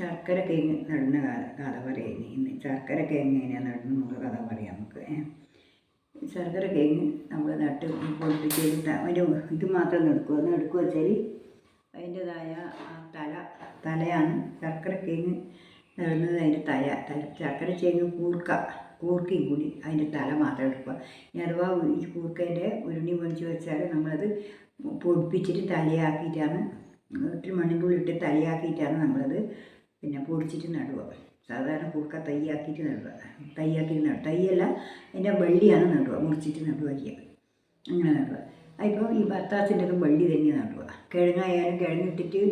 ശർക്കര കിഴങ്ങ് നടുന്ന കഥ കഥ പറയാം ഇന്ന് ശർക്കര കിഴങ്ങ് എങ്ങനെയാണ് നടുന്നുള്ള കഥ പറയാം നമുക്ക്. ശർക്കര കിഴങ്ങ് നമ്മൾ നട്ട് പൊടിപ്പിച്ച് അതിന്റെ ഇത് മാത്രം എടുക്കുക ഒന്ന് എടുക്കുക വെച്ചാൽ അതിന്റെതായ തല തലയാണ് ശർക്കര കിഴങ്ങ് നടുന്നത്. അതിന്റെ തല തല ശർക്കര കിഴങ്ങ് കൂർക്ക കൂർക്കയും കൂടി അതിന്റെ തല മാത്രം എടുക്കുക. ഇനി അഥവാ ഈ കൂർക്കേന്റെ ഉരുണി പൊടിച്ച് വെച്ചാൽ നമ്മളത് പൊടിപ്പിച്ചിട്ട് തലയാക്കിയിട്ടാണ് ഒത്തിരി മണ്ണിന്റെ ഉള്ളിൽ ഇട്ട് തലയാക്കിയിട്ടാണ് നമ്മളത് പിന്നെ പൊടിച്ചിട്ട് നടുക സാധാരണ പൂക്ക തയ്യാക്കിയിട്ട് നടുക തൈയാക്കിയിട്ട് നടുക തൈയല്ല അതിന്റെ വള്ളിയാണ് നടുക മുറിച്ചിട്ട് നടുക ചെയ്യുക അങ്ങനെ നടുക അതിപ്പോൾ ഈ ബത്താസിന്റെ ഒക്കെ വള്ളി തന്നെ നടുക കിഴങ്ങായാലും കിഴങ്ങിട്ടിട്ട്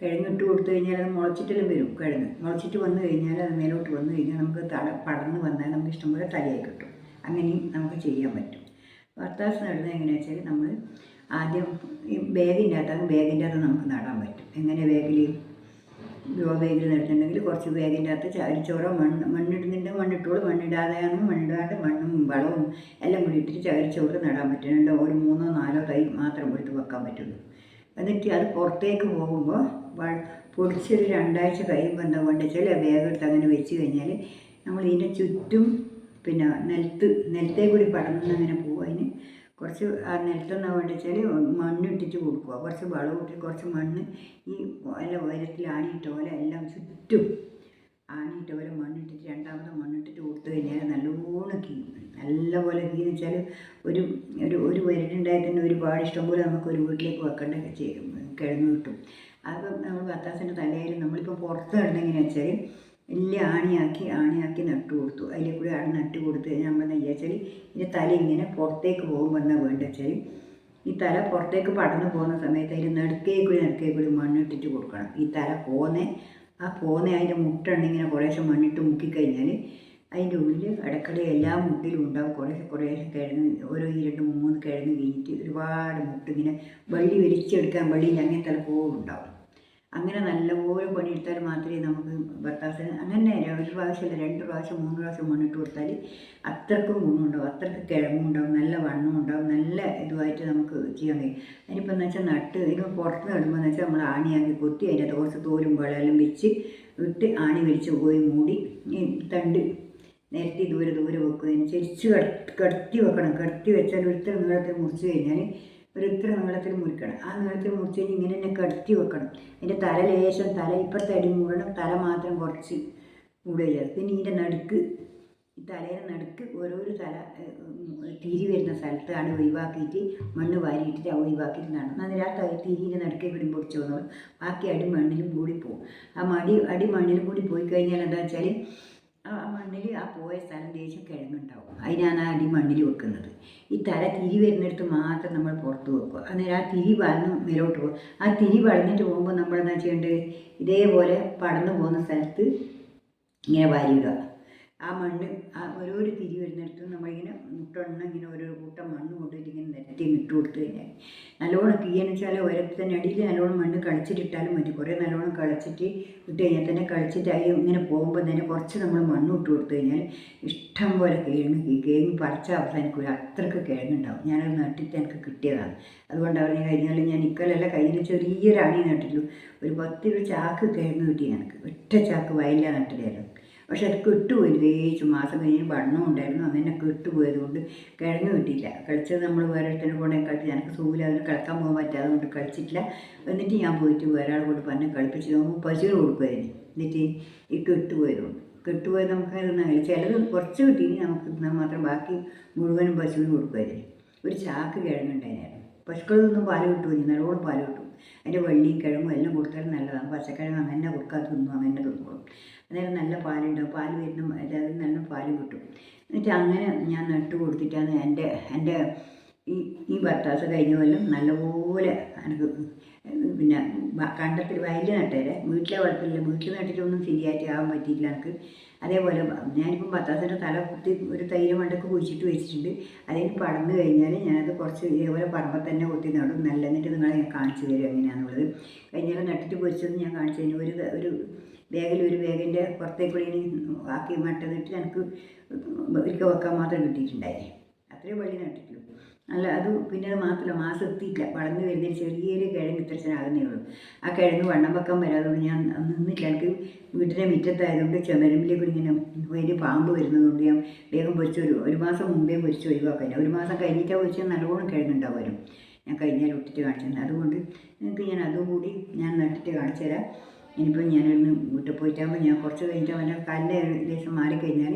കിഴങ്ങിട്ട് കൊടുത്തു കഴിഞ്ഞാൽ അത് മുളച്ചിട്ടെല്ലാം വരും കിഴങ്ങ്. മുളച്ചിട്ട് വന്നു കഴിഞ്ഞാൽ അത് മേലോട്ട് വന്നു കഴിഞ്ഞാൽ നമുക്ക് തട പടർന്ന് വന്നാൽ നമുക്ക് ഇഷ്ടംപോലെ തലയായി കിട്ടും. അങ്ങനെയും നമുക്ക് ചെയ്യാൻ പറ്റും. ബത്താസ് നടുന്നത് എങ്ങനെയാണെന്ന് വെച്ചാൽ നമ്മൾ ആദ്യം ഈ ബാഗിന്റെ അകത്താണ് ബാഗിന്റെ അകത്ത് നമുക്ക് നടാൻ പറ്റും. എങ്ങനെ ബാഗിൽ ഗ്രോ ബാഗിൽ നട്ടിട്ടുണ്ടെങ്കിൽ കുറച്ച് ബാഗിന്റെ അകത്ത് ചകിരിച്ചോറോ മണ്ണ് മണ്ണിടുന്നുണ്ട്. മണ്ണിട്ടോളൂ. മണ്ണിടാതെയാണ് മണ്ണിടാണ്ട് മണ്ണും വളവും എല്ലാം കൂടി ഇട്ടിട്ട് ചകിരിച്ചോറ് നടാൻ പറ്റുന്നുണ്ട് ഒരു മൂന്നോ നാലോ തൈ മാത്രം എടുത്ത് വെക്കാൻ പറ്റുള്ളൂ. എന്നിട്ട് അത് പുറത്തേക്ക് പോകുമ്പോൾ പൊടിച്ചൊരു രണ്ടാഴ്ച കഴിയുമ്പോൾ എന്താ വേണ്ടത് വെച്ചാൽ ബാഗ് അങ്ങനെ വെച്ച് കഴിഞ്ഞാൽ നമ്മൾ ഇതിന്റെ ചുറ്റും പിന്നെ നിലത്ത് നിലത്തേ കൂടി പടർന്ന് അങ്ങനെ പോകും അതിന് കുറച്ച് ആ നിലത്തൊന്നാ വേണ്ടിച്ചാൽ മണ്ണിട്ടിട്ട് കൊടുക്കുക. കുറച്ച് വളം ഇട്ട് കുറച്ച് മണ്ണ് ഈ നല്ല ഉയരത്തിൽ ആണിയിട്ട പോലെ എല്ലാം ചുറ്റും ആണിയിട്ട പോലെ മണ്ണിട്ടിട്ട് രണ്ടാമത് മണ്ണിട്ടിട്ട് കൊടുത്തു കഴിഞ്ഞാൽ നല്ലോണം കീയും നല്ലപോലെ കീന്ന് വെച്ചാൽ ഒരു ഒരു ഒരു വരട്ടുണ്ടായി തന്നെ ഒരുപാട് ഇഷ്ടംപോലെ നമുക്ക് ഒരു വീട്ടിലേക്ക് വെക്കേണ്ട ചെയ്യും കിഴങ്ങ് കിട്ടും. അത് നമ്മൾ പത്താസിന്റെ തലയിൽ നമ്മളിപ്പോൾ പുറത്ത് കിടന്നെങ്ങനെയാണെന്ന് വെച്ചാൽ വലിയ ആണിയാക്കി ആണിയാക്കി നട്ടു കൊടുത്തു. അതിൽ കൂടി ആണ് നട്ട് കൊടുത്തു കഴിഞ്ഞാൽ നമ്മൾ എന്താ വെച്ചാൽ ഇതിന്റെ തല ഇങ്ങനെ പുറത്തേക്ക് പോകുമ്പോൾ എന്താ വേണ്ടത് വെച്ചാൽ ഈ തല പുറത്തേക്ക് പടർന്നു പോകുന്ന സമയത്ത് അതിൽ നടുക്കേ കൂടി നടുക്കേ കൂടി മണ്ണിട്ടിട്ട് കൊടുക്കണം. ഈ തല പോന്നെ ആ പോന്നെ അതിന്റെ ഇങ്ങനെ കുറേശ്ശെ മണ്ണിട്ട് മുക്കിക്കഴിഞ്ഞാൽ അതിന്റെ ഉള്ളിൽ ഇടയ്ക്കിടെ എല്ലാ മുട്ടിലും ഉണ്ടാവും. കുറേ കുറേശ്ശെ കിഴങ്ങ് ഓരോ രണ്ട് മൂന്ന് കിഴങ്ങ് കഴിഞ്ഞിട്ട് ഒരുപാട് മുട്ട് ഇങ്ങനെ വള്ളി വലിച്ചെടുക്കാൻ വള്ളിയിൽ അങ്ങനെ തലപ്പോഴും ഉണ്ടാവും അങ്ങനെ നല്ലപോലെ പണിയെടുത്താൽ മാത്രമേ നമുക്ക് ഭർത്താവ് അങ്ങനെ ഒരു പ്രാവശ്യമല്ല രണ്ട് പ്രാവശ്യം മൂന്ന് പ്രാവശ്യം മണ്ണിട്ട് കൊടുത്താൽ അത്രക്കും ഗുണമുണ്ടാവും അത്രയ്ക്ക് കിഴങ്ങുണ്ടാവും നല്ല വണ്ണം ഉണ്ടാവും നല്ല ഇതുമായിട്ട് നമുക്ക് ചെയ്യാൻ കഴിയും. അതിനിപ്പോൾ എന്ന് വെച്ചാൽ നട്ട് ഇതിന് പുറത്ത് നടുമ്പോൾ എന്ന് വെച്ചാൽ നമ്മൾ ആണിയാക്കി കൊത്തി അതിന്റെ കുറച്ച് തോലും വെള്ളമെല്ലാം വെച്ച് ഇട്ട് ആണി വലിച്ച് പോയി മൂടി തണ്ട് നേരത്തെ ദൂരെ ദൂരെ വെക്കുക ചെരിച്ച് കടത്തി വെക്കണം. കടത്തി വെച്ചാൽ ഒരുത്തരം നീളത്തിൽ മുറിച്ച് കഴിഞ്ഞാൽ ഒരു ഇത്ര നീളത്തിൽ മുറിക്കണം. ആ നീളത്തിൽ മുറിച്ച് കഴിഞ്ഞ് ഇങ്ങനെ തന്നെ കടത്തി വെക്കണം. അതിന്റെ തല ലേശം തല ഇപ്പുറത്തെ അടി മൂടണം തല മാത്രം കുറച്ച് മൂടുക പിന്നെ ഇതിന്റെ നടുക്ക് ഈ തലയുടെ നടുക്ക് ഓരോരോ തല തിരി വരുന്ന സ്ഥലത്താണ് ഒഴിവാക്കിയിട്ട് മണ്ണ് വാരിയിട്ടിട്ട് ഒഴിവാക്കിയിട്ട് നടണം അന്നേരം ആ തല തിരിയുടെ നടുക്ക് കൂടി പൊടിച്ചു വന്നോളും ബാക്കി അടി മണ്ണിലും കൂടി പോകും ആ മടി അടി മണ്ണിലും കൂടി പോയി കഴിഞ്ഞാൽ എന്താ വെച്ചാൽ ആ മണ്ണിൽ ആ പോയ സ്ഥലം ദേശം കിഴങ്ങുണ്ടാവും. അതിനാണ് ആ അടി മണ്ണിൽ വെക്കുന്നത്. ഈ തല തിരി വരുന്നിടത്ത് മാത്രം നമ്മൾ പുറത്ത് വെക്കുക അന്നേരം ആ തിരി വളർന്ന് മേലോട്ട് പോകും. ആ തിരി വളർന്നിട്ട് പോകുമ്പോൾ നമ്മൾ എന്താ ചെയ്യേണ്ടത്? ഇതേപോലെ പടന്നു പോകുന്ന സ്ഥലത്ത് ഇങ്ങനെ വാരിയിടുക. ആ മണ്ണ് ആ ഓരോരു തിരി വരുന്നിടത്ത് നമ്മളിങ്ങനെ മുട്ടെണ്ണ ഇങ്ങനെ ഓരോ കൂട്ടം മണ്ണ് കൊണ്ടുപോയിട്ട് ഇങ്ങനെ നിരത്തി ഇട്ട് കൊടുത്തു കഴിഞ്ഞാൽ നല്ലോണം കീയെന്ന് വെച്ചാൽ ഒരത്തിന് അടിയിൽ നല്ലോണം മണ്ണ് കളിച്ചിട്ടിട്ടാലും മതി. കുറേ നല്ലോണം കളിച്ചിട്ട് ഇട്ട് കഴിഞ്ഞാൽ തന്നെ കളിച്ചിട്ട് അതിൽ ഇങ്ങനെ പോകുമ്പോൾ തന്നെ കുറച്ച് നമ്മൾ മണ്ണ് ഇട്ട് കൊടുത്തു കഴിഞ്ഞാൽ ഇഷ്ടം പോലെ കിഴങ്ങ് കിഴങ്ങ് പറിച്ച അവസാനിക്കില്ല അത്രയ്ക്ക് കിഴങ്ങുണ്ടാവും. ഞാനത് നട്ടിട്ട് എനിക്ക് കിട്ടിയതാണ്. അതുകൊണ്ട് അവർ കഴിഞ്ഞാൽ ഞാൻ ഇക്കലല്ല കയ്യിൽ റാണി നട്ടിട്ടുള്ളൂ. ഒരു പത്ത് ചാക്ക് കിഴങ്ങ് കിട്ടി എനിക്ക്. ഒറ്റ ചാക്ക് വയലിലാണ് നട്ടിട്ടായിരുന്നു പക്ഷെ അത് കിട്ടുപോയി തേച്ചു മാസം കഴിഞ്ഞ് വണ്ണം ഉണ്ടായിരുന്നു. അങ്ങനെ കിട്ടുപോയത് കൊണ്ട് കിഴങ്ങ് കിട്ടിയില്ല. കളിച്ചത് നമ്മൾ വേറെ ഇഷ്ടം കൊണ്ടേ കളിച്ച് എനിക്ക് സൂല അതിന് കളിക്കാൻ പോകാൻ പറ്റാതെ കൊണ്ട് കളിച്ചിട്ടില്ല. എന്നിട്ട് ഞാൻ പോയിട്ട് വേറെ ആൾ കൊണ്ട് പറഞ്ഞ് കളിപ്പിച്ച് നോക്കുമ്പോൾ പശുവിൽ കൊടുക്കുമായിരുന്നു. എന്നിട്ട് ഈ കിട്ടുപോയതുകൊണ്ട്. കിട്ടുപോയത് നമുക്ക് തിന്നാൻ ചിലത് കുറച്ച് കിട്ടിയെങ്കിൽ നമുക്ക് തിന്നാൻ മാത്രം ബാക്കി മുഴുവനും പശുവിന് കൊടുക്കുമായിരുന്നു. ഒരു ചാക്ക് കിഴങ്ങുണ്ടായിരുന്നു പശുക്കളിൽ നിന്നും പാൽ കിട്ടുമോ? നല്ലോണം പാൽ കിട്ടും. അതിന്റെ വള്ളിയും കിഴങ്ങും എല്ലാം കൊടുത്താലും നല്ലതാണ്. പച്ചക്കിഴങ്ങ് അങ്ങനെ കൊടുക്കാതെ തിന്നും. അങ്ങനെ തിന്നോളും. അന്നേരം നല്ല പാലുണ്ടാവും പാൽ വരുന്ന അതായത് നല്ല പാൽ കിട്ടും. എന്നിട്ട് അങ്ങനെ ഞാൻ നട്ട് കൊടുത്തിട്ടാണ് എന്റെ എന്റെ ഈ ഈ ഭർത്താസ് കഴിഞ്ഞ കൊല്ലം നല്ലപോലെ എനിക്ക് പിന്നെ കണ്ടത്തിൽ വയലിൽ നട്ടേരെ. വീട്ടിലെ വളർത്തില്ല വീട്ടിൽ നട്ടിട്ടൊന്നും ശരിയായിട്ട് ആവാൻ പറ്റിയില്ല എനിക്ക് അതേപോലെ ഞാനിപ്പം ഭർത്താസിന്റെ തല കുത്തി ഒരു തൈര് മണ്ടൊക്കെ കുഴിച്ചിട്ട് വെച്ചിട്ടുണ്ട്. അതിന് പടന്നു കഴിഞ്ഞാൽ ഞാനത് കുറച്ച് ഇതേപോലെ പറമ്പ് തന്നെ കുത്തി നടും. നല്ല എന്നിട്ട് നിങ്ങളെ ഞാൻ കാണിച്ചു തരും എങ്ങനെയാണെന്നുള്ളത് കഴിഞ്ഞാൽ നട്ടിട്ട് പൊരിച്ചത് ഞാൻ കാണിച്ചു തരും. ഒരു ഒരു ബാഗിൽ ഒരു ബാഗിന്റെ പുറത്തേക്കൂടി ഇനി ആക്കി മട്ടതിട്ട് എനിക്ക് ഒരിക്കൽ വെക്കാൻ മാത്രം കിട്ടിയിട്ടുണ്ടായി അത്രയും വള്ളി നട്ടിട്ടുള്ളൂ. അല്ല അത് പിന്നെ അത് മാത്രമല്ല മാസം എത്തിയില്ല വളർന്നു വരുന്നതിന് ചെറിയൊരു കിഴങ്ങ് ഇത്രച്ചനാകുന്നേ ഉള്ളൂ. ആ കിഴങ്ങ് വണ്ണം വെക്കാൻ വരാതുകൊണ്ട് ഞാൻ നിന്നിട്ടില്ല. എനിക്ക് വീട്ടിലെ മുറ്റത്തായതുകൊണ്ട് ചുമരമ്പിലേക്ക് ഇങ്ങനെ വലിയ പാമ്പ് വരുന്നതുകൊണ്ട് ഞാൻ വേഗം പൊരിച്ച് ഒരു ഒരു മാസം മുമ്പേ പൊരിച്ച് ഒഴിവാക്കാൻ. ഒരു മാസം കഴിഞ്ഞിട്ടാണ് പൊരിച്ചാൽ നല്ലോണം കിഴങ്ങുണ്ടാവുമല്ലോ ഞാൻ കഴിഞ്ഞാൽ ഇട്ടിട്ട് കാണിച്ചു അതുകൊണ്ട് നിങ്ങൾക്ക് ഞാൻ അതും കൂടി ഞാൻ നട്ടിട്ട് കാണിച്ചു തരാം. ഇനിയിപ്പോൾ ഞാനൊന്ന് വീട്ടിൽ പോയിട്ടാകുമ്പോൾ ഞാൻ കുറച്ച് കഴിഞ്ഞിട്ട് അവന്റെ കാലിന്റെ ദേശം മാറിക്കഴിഞ്ഞാൽ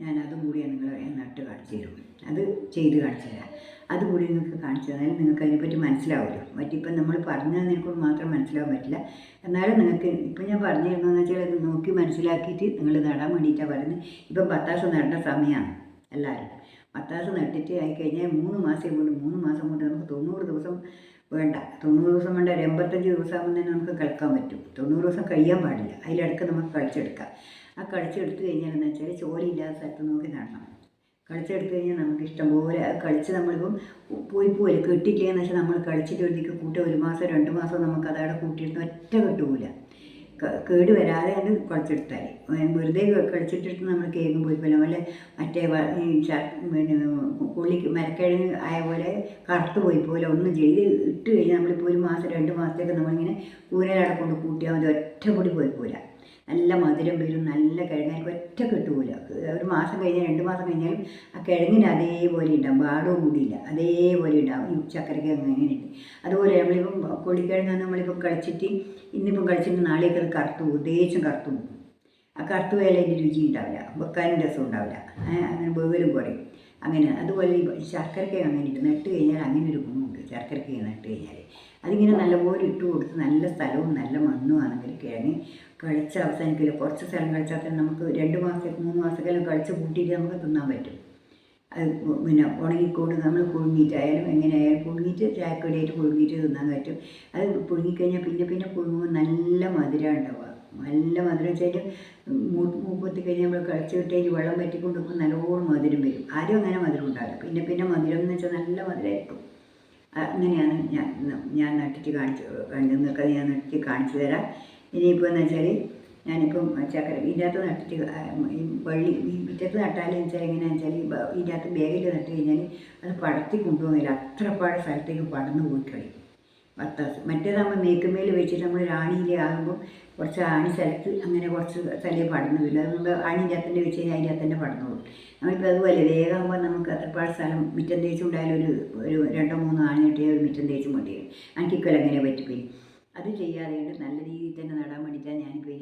ഞാൻ കൂടി നിങ്ങളെ നട്ട് കാണിച്ചു തരും. അത് ചെയ്ത് കാണിച്ചു തരാം. അതുകൂടി നിങ്ങൾക്ക് കാണിച്ചു തന്നാൽ നിങ്ങൾക്ക് അതിനെപ്പറ്റി മനസ്സിലാവുമല്ലോ. മറ്റിപ്പം നമ്മൾ പറഞ്ഞാൽ നിങ്ങൾക്ക് മാത്രം മനസ്സിലാവാൻ പറ്റില്ല. എന്നാലും നിങ്ങൾക്ക് ഇപ്പം ഞാൻ പറഞ്ഞു തരുന്നതെന്ന് വെച്ചാൽ അത് നോക്കി മനസ്സിലാക്കിയിട്ട് നിങ്ങൾ നടാൻ വേണ്ടിയിട്ടാണ് പറയുന്നത്. ഇപ്പം പത്താസം നടേണ്ട സമയമാണ് എല്ലാവരും. പത്താസം നട്ടിട്ട് ആയിക്കഴിഞ്ഞാൽ മൂന്ന് മാസം കൊണ്ട് മൂന്ന് മാസം കൊണ്ട് നമുക്ക് തൊണ്ണൂറ് ദിവസം വേണ്ട. തൊണ്ണൂറ് ദിവസം വേണ്ട ഒരു എൺപത്തഞ്ച് ദിവസമാകുമ്പോൾ തന്നെ നമുക്ക് കളിക്കാൻ പറ്റും. തൊണ്ണൂറ് ദിവസം കഴിയാൻ പാടില്ല. അതിലിടക്ക് നമുക്ക് കളിച്ചെടുക്കാം. ആ കളിച്ചെടുത്ത് കഴിഞ്ഞാൽ എന്ന് വെച്ചാൽ ചോരയില്ലാത്ത സ്ഥലത്ത് നോക്കി നടണം കളിച്ചെടുത്ത് കഴിഞ്ഞാൽ നമുക്ക് ഇഷ്ടംപോലെ കളിച്ച് നമ്മളിപ്പം പോയി പോലെ കെട്ടിയിട്ടില്ലെന്ന് വെച്ചാൽ നമ്മൾ കളിച്ചിട്ട് ഒരിക്കൽ കൂട്ട ഒരു മാസം രണ്ട് മാസം നമുക്ക് അതവിടെ കൂട്ടിയിട്ട് ഒറ്റ കെട്ടുപോല കേട് വരാതെ അത് കുഴച്ചെടുത്താൽ വെറുതെ കുഴച്ചിട്ടിട്ട് നമ്മൾ കേക്കും പോയി പോലെ മറ്റേ പിന്നെ പുള്ളി മരക്കിഴങ്ങ് ആയ പോലെ കറുത്ത് പോയി. പോലെ ഒന്നും ചെയ്ത് ഇട്ട് കഴിഞ്ഞാൽ നമ്മളിപ്പോൾ ഒരു മാസം രണ്ട് മാസത്തേക്ക് നമ്മളിങ്ങനെ കൂരലടക്കൊണ്ട് കൊണ്ട് കൂട്ടിയാൽ മതി. ഒറ്റ പൊടി പോയി പോരാ. നല്ല മധുരം വരും നല്ല കിഴങ്ങാൻ ഒറ്റ കിട്ടൂല. ഒരു മാസം കഴിഞ്ഞാൽ രണ്ട് മാസം കഴിഞ്ഞാലും ആ കിഴങ്ങിന് അതേപോലെ ഉണ്ടാവും. പാടവും കൂടിയില്ല. അതേപോലെ ഉണ്ടാവും. ഈ ചക്കരക്ക് അങ്ങനെയുണ്ട് അതുപോലെ നമ്മളിപ്പം കൊള്ളിക്കിഴങ്ങ് നമ്മളിപ്പം കളിച്ചിട്ട് ഇന്നിപ്പം കളിച്ചിട്ട് നാളേക്ക് അത് കറുത്തു പോകും. ദേശം കറുത്തു പോകും. ആ കറുത്തു പോയാലും അതിന്റെ രുചി ഉണ്ടാവില്ല. വെക്കാനും രസം ഉണ്ടാവില്ല. അങ്ങനെ വേവലും കുറയും. അങ്ങനെ. അതുപോലെ ഈ ശർക്കരക്ക് അങ്ങനെ നട്ട് കഴിഞ്ഞാൽ അങ്ങനെ ഒരു ഗുണമുണ്ട്. ശർക്കരക്ക് നട്ട് കഴിഞ്ഞാൽ. അതിങ്ങനെ നല്ലപോലെ ഇട്ട് കൊടുത്ത് നല്ല സ്ഥലവും നല്ല മണ്ണും ആണെങ്കിൽ കിഴങ്ങ് കളിച്ച് അവസാനിക്കില്ല കുറച്ച് സ്ഥലം കളിച്ചാൽ തന്നെ നമുക്ക് രണ്ട് മാസത്തേക്ക് മൂന്ന് മാസത്തേക്കെല്ലാം കളിച്ച് കൂട്ടിയിട്ട് നമുക്ക് തിന്നാൻ പറ്റും. അത് പിന്നെ ഉണങ്ങിക്കൊണ്ട് നമ്മൾ പുഴുങ്ങിയിട്ടായാലും എങ്ങനെയായാലും പുഴുങ്ങിയിട്ട് ചായക്കടിയായിട്ട് പുഴുങ്ങിയിട്ട് തിന്നാൻ പറ്റും. അത് പുഴുങ്ങിക്കഴിഞ്ഞാൽ പിന്നെ പിന്നെ പുഴുങ്ങുമ്പോൾ നല്ല മധുരം ഉണ്ടാവുക. നല്ല മധുരം വെച്ചാൽ മൂപ്പത്തി കഴിഞ്ഞാൽ നമ്മൾ കളിച്ച് വിട്ടേക്ക് വെള്ളം പറ്റിക്കൊണ്ട് പോകുമ്പോൾ നല്ലോണം മധുരം വരും. ആരും അങ്ങനെ മധുരം ഉണ്ടാവില്ല. പിന്നെ പിന്നെ മധുരം എന്ന് വെച്ചാൽ നല്ല മധുരമായിരിക്കും അങ്ങനെയാണ് ഞാൻ ഞാൻ നട്ടിട്ട് കാണിച്ചു നിങ്ങൾക്ക് ഞാൻ നട്ടിട്ട് കാണിച്ചു തരാം. ഇനിയിപ്പോൾ എന്ന് വെച്ചാൽ ഞാനിപ്പം ചക്കര ഇതിനകത്ത് നട്ടിട്ട് ഈ വള്ളി ഈ മുറ്റത്ത് നട്ടാലെന്ന് വെച്ചാൽ എങ്ങനെയാണെന്ന് വെച്ചാൽ ഇതിനകത്ത് ബാഗിൽ നട്ട് കഴിഞ്ഞാൽ അത് പടത്തി കൊണ്ടുപോകില്ല അത്ര പാട് സ്ഥലത്തേക്ക് പടന്നു പോയി കളയും. വത്താസ് മറ്റേതാകുമ്പോൾ മേക്കുമേൽ വെച്ചിട്ട് നമ്മൾ രാണിയിലെ ആകുമ്പോൾ കുറച്ച് ആണി സ്ഥലത്ത് അങ്ങനെ കുറച്ച് സ്ഥലം പടന്നു വരില്ല അതുകൊണ്ട് ആണിന്റെ അകത്തന്നെ വെച്ച് കഴിഞ്ഞാൽ അതിന്റെ അകത്തന്നെ പടന്നു പോകും നമ്മളിപ്പോൾ അതുപോലെ വേഗമാകുമ്പോൾ നമുക്ക് അത്രപ്പാട് സ്ഥലം മുറ്റം തേച്ചും ഉണ്ടായാലും ഒരു ഒരു രണ്ടോ മൂന്നോ ആണി കിട്ടിയാൽ ഒരു മുറ്റം തേച്ചും മതി എനിക്ക് അങ്ങനെ പറ്റിപ്പോയി. അത് ചെയ്യാതെ കൊണ്ട് നല്ല രീതിയിൽ തന്നെ നടാൻ വേണ്ടിയിട്ടാണ് ഞാൻ എന്റെ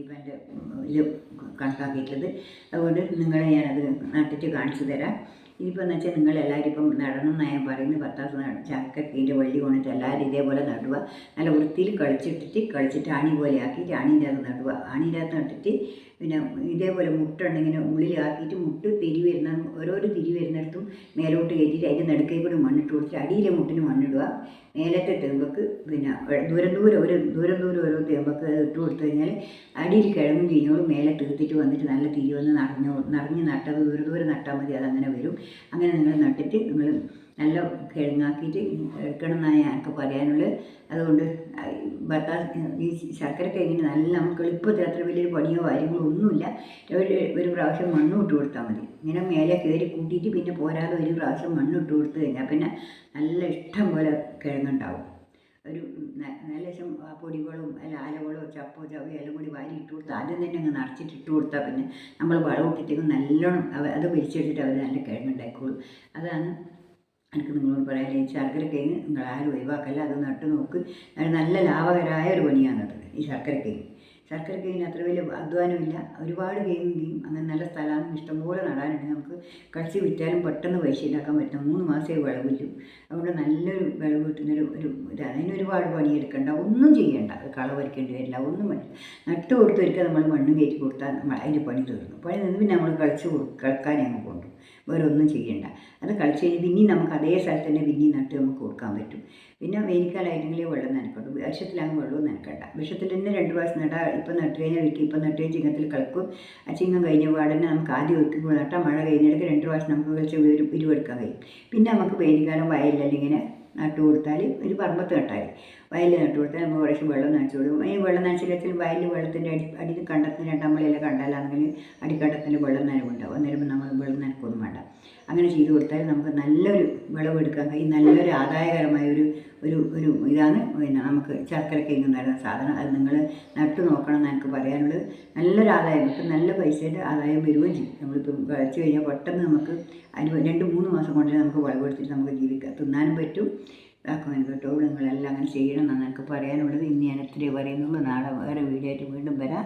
ഇത് കണക്കാക്കിയിട്ടുള്ളത്. അതുകൊണ്ട് നിങ്ങളെ ഞാനത് നട്ടിട്ട് കാണിച്ചു തരാം. ഇനിയിപ്പോൾ എന്ന് വെച്ചാൽ നിങ്ങൾ എല്ലാവരും ഇപ്പം നടണം എന്നാണ് ഞാൻ പറയുന്നത് പത്താസ് ചക്കക്കീന്റെ വള്ളി കൊണ്ടിട്ട് എല്ലാവരും ഇതേപോലെ നടുക നല്ല വൃത്തിയിൽ കളിച്ചിട്ടിട്ട് കളിച്ചിട്ട് ആണി പോലെ ആക്കിയിട്ട് ആണീന്റെ അകത്ത് നടുക ആണീന്റെ അകത്ത് നട്ടിട്ട് പിന്നെ ഇതേപോലെ മുട്ടുണ്ടിങ്ങനെ ഉള്ളിലാക്കിയിട്ട് മുട്ട് തിരി വരുന്ന ഓരോരോ തിരി വരുന്നിടത്തും മേലോട്ട് കയറ്റിയിട്ട് അതിന്റെ നടുക്കേ കൂടി മണ്ണിട്ട് കൊടുത്തിട്ട് അടിയിലെ മുട്ടിന് മണ്ണിടുക മേലത്തെ തേമ്പക്ക് പിന്നെ ദൂരം ദൂരം ഒരു ദൂരം ദൂരം ഓരോ തേമ്പക്ക് ഇട്ട് കൊടുത്തു കഴിഞ്ഞാൽ അടിയിൽ കിഴങ്ങും കഴിഞ്ഞോളും മേലെ തീർത്തിട്ട് വന്നിട്ട് നല്ല തിരി വന്ന് നിറഞ്ഞു നിറഞ്ഞ് നട്ടത് ദൂരെ ദൂരെ നട്ടാൽ മതി അതങ്ങനെ വരും. അങ്ങനെ നിങ്ങൾ നട്ടിട്ട് നിങ്ങൾ നല്ല കിഴങ്ങാക്കിയിട്ട് എടുക്കണം എന്നാണ് ഞങ്ങൾക്ക് പറയാനുള്ളത്. അതുകൊണ്ട് ഭർത്താവ് ഈ ശർക്കര കിഴങ്ങിന് നല്ല നമുക്ക് എളുപ്പത്തിൽ അത്ര വലിയൊരു പണിയോ കാര്യങ്ങളോ ഒന്നുമില്ല. ഒരു ഒരു പ്രാവശ്യം മണ്ണ് ഇട്ട് കൊടുത്താൽ മതി. ഇങ്ങനെ മേലെ കയറി കൂട്ടിയിട്ട് പിന്നെ പോരാതെ ഒരു പ്രാവശ്യം മണ്ണ് ഇട്ട് കൊടുത്തു കഴിഞ്ഞാൽ പിന്നെ നല്ല ഇഷ്ടം പോലെ കിഴങ്ങുണ്ടാവും. ഒരു നല്ല ശം പൊടികളും അല്ല ആലകളോ ചപ്പോ ചവയോ എല്ലാം കൂടി വാരി ഇട്ട് കൊടുത്താൽ ആദ്യം തന്നെ അങ്ങ് നിറച്ചിട്ട് ഇട്ട് കൊടുത്താൽ പിന്നെ നമ്മൾ വളം ഇട്ടിട്ടേക്കും നല്ലോണം അത് വലിച്ചെടുത്തിട്ട് അവർ നല്ല കിഴങ്ങുണ്ടായിക്കോളും അതാണ് എനിക്ക് നിങ്ങളോട് പറയാൻ ഈ ശർക്കര നിങ്ങൾ ആരും ഒഴിവാക്കല്ല. അത് നട്ട് നോക്ക്. നല്ല ലാഭകരമായ ഒരു പണിയാണത് ഈ ശർക്കര ശർക്കര ഇതിന് അത്ര വലിയ അധ്വാനമില്ല. ഒരുപാട് കേക്കും ഗെയിം അങ്ങനെ നല്ല സ്ഥലമാണ്. ഇഷ്ടംപോലെ നടാനുണ്ട്. നമുക്ക് കഴിച്ച് വിറ്റാലും പെട്ടെന്ന് പൈസ ഉണ്ടാക്കാൻ പറ്റും മൂന്ന് മാസമേ വിളവില്ലു. അതുകൊണ്ട് നല്ലൊരു വിളവ് കിട്ടുന്നൊരു ഒരു ഇതാണ്. അതിന് ഒരുപാട് പണിയെടുക്കേണ്ട. ഒന്നും ചെയ്യേണ്ട. കള വരയ്ക്കേണ്ടി വരില്ല. ഒന്നും വേണ്ട നട്ട് കൊടുത്തൊരിക്കൽ നമ്മൾ മണ്ണ് കയറ്റി കൊടുത്താൽ അതിന്റെ പണി തീർന്നു. പണി നിന്ന് പിന്നെ നമ്മൾ കളിച്ച് കളിക്കാൻ അങ്ങ് കൊണ്ടു വേറെ ഒന്നും ചെയ്യേണ്ട. അത് കളിച്ച് കഴിഞ്ഞ് പിന്നെയും നമുക്ക് അതേ സ്ഥലത്ത് തന്നെ പിന്നെയും നട്ട് നമുക്ക് കൊടുക്കാൻ പറ്റും. പിന്നെ വേനൽക്കാലമായിട്ടെങ്കിലേ വെള്ളം നനക്കണ്ടു വർഷത്തിലാകും വെള്ളവും നനക്കണ്ട വർഷത്തിൽ തന്നെ രണ്ട് പ്രാവശ്യം നട്ടാ ഇപ്പം നട്ട് കഴിഞ്ഞാൽ വെക്കും ഇപ്പം നട്ട് കഴിഞ്ഞ് ചിങ്ങത്തിൽ കളക്കും. ആ ചിങ്ങം കഴിഞ്ഞ പാടന്നെ നമുക്ക് ആദ്യം വെക്കുമ്പോൾ നട്ടാൽ മഴ കഴിഞ്ഞിടയ്ക്ക് രണ്ട് പ്രാവശ്യം നമുക്ക് കളിച്ച് ഒരു പിരിവെടുക്കാൻ കഴിയും. പിന്നെ നമുക്ക് വേനൽക്കാലം വയലിലെല്ലാം ഇങ്ങനെ നട്ട് കൊടുത്താൽ ഒരു പറമ്പത്ത് നട്ടാൽ വയലിൽ നട്ടു കൊടുത്താൽ നമുക്ക് കുറേശ്ശെ വെള്ളം നനച്ചു കൊടുക്കും. ഈ വെള്ളം നനച്ചില്ലെങ്കിൽ വയലിൽ വെള്ളത്തിന്റെ അടി അടിയിൽ കണ്ടത്തിന് രണ്ടാമ്പളിയെല്ലാം കണ്ടാലാണെങ്കിൽ അടിക്കണ്ടത്തിന് വെള്ളം നനവുണ്ടാവും. അന്നേരം നമ്മൾ വെള്ളം നനക്കൊന്നും വേണ്ട. അങ്ങനെ ചെയ്ത് കൊടുത്താൽ നമുക്ക് നല്ലൊരു വിളവെടുക്കാൻ കഴിയും. നല്ലൊരു ആദായകരമായ ഒരു ഒരു ഒരു ഇതാണ് പിന്നെ നമുക്ക് ശർക്കരക്ക് കേങ്ങ് സാധനം. അത് നിങ്ങൾ നട്ടു നോക്കണം എന്ന് എനിക്ക് പറയാനുള്ളത്. നല്ലൊരു ആദായം കിട്ടും നല്ല പൈസയുടെ ആദായം വരികയും ചെയ്യും. നമ്മളിപ്പം വിളച്ചു കഴിഞ്ഞാൽ പെട്ടെന്ന് നമുക്ക് അതിന് രണ്ട് മൂന്ന് മാസം കൊണ്ട് നമുക്ക് വിളവെടുത്തിട്ട് നമുക്ക് ജീവിക്കാം. തിന്നാനും പറ്റും. ഇതാക്കാൻ കേട്ടോ. നിങ്ങളെല്ലാം അങ്ങനെ ചെയ്യണം എന്നാണ് എനിക്ക് പറയാനുള്ളത്. ഇനി ഞാൻ എത്രയേ പറയുന്നുള്ളൂ. നാളെ വേറെ വീഡിയോ ആയിട്ട് വീണ്ടും വരാം.